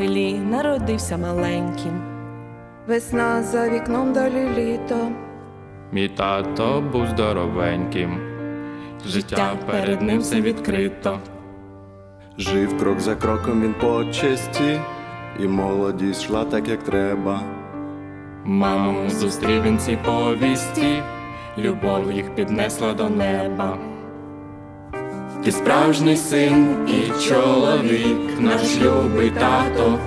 селі народився маленьким. Весна за вікном далі літо. Мій тато був здоровеньким, життя перед ним все відкрито. Жив крок за кроком він по честі, і молодість йшла так, як треба. Маму зустрів він цій повісті, любов їх піднесла до неба. Ти справжній син і чоловік, наш любий тато.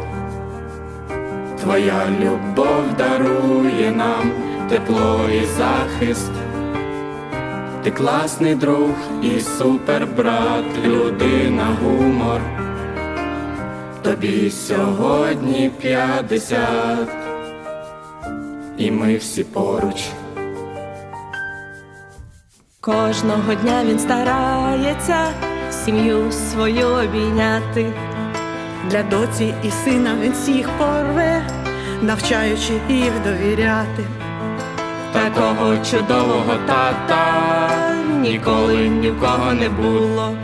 Твоя любов дарує нам тепло і захист. Ти класний друг і супербрат, людина гумор. Тобі сьогодні п'ятдесят, і ми всі поруч. Кожного дня він старається сім'ю свою обійняти. Для доці і сина він всіх порве, навчаючи їх довіряти. Такого чудового тата ніколи ні в кого не було.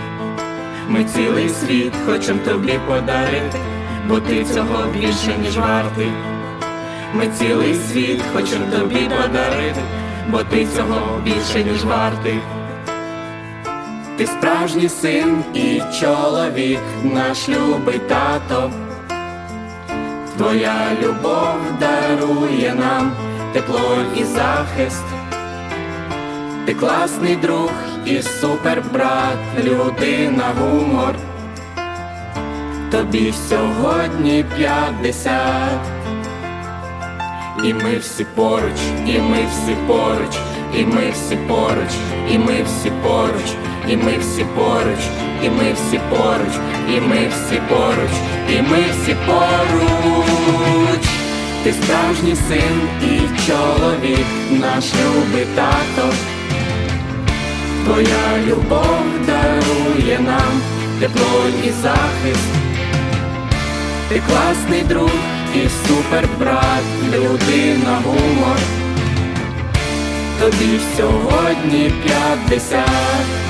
Ми цілий світ хочем тобі подарити, бо ти цього більше, ніж вартий. Ми цілий світ хочем тобі подарити, бо ти цього більше, ніж вартий. Ти справжній син і чоловік, наш любий тато. Твоя любов дарує нам тепло і захист. Ти класний друг і супербрат, людина гумор. Тобі сьогодні п'ятдесят. І ми всі поруч, і ми всі поруч, і ми всі поруч, і ми всі поруч, і ми всі поруч, і ми всі поруч, і ми всі поруч, і ми всі поруч. Ти справжній син і чоловік, наш любий тато. Твоя любов дарує нам тепло і захист. Ти класний друг і супербрат, людина гумор. Тобі сьогодні п'ятдесят.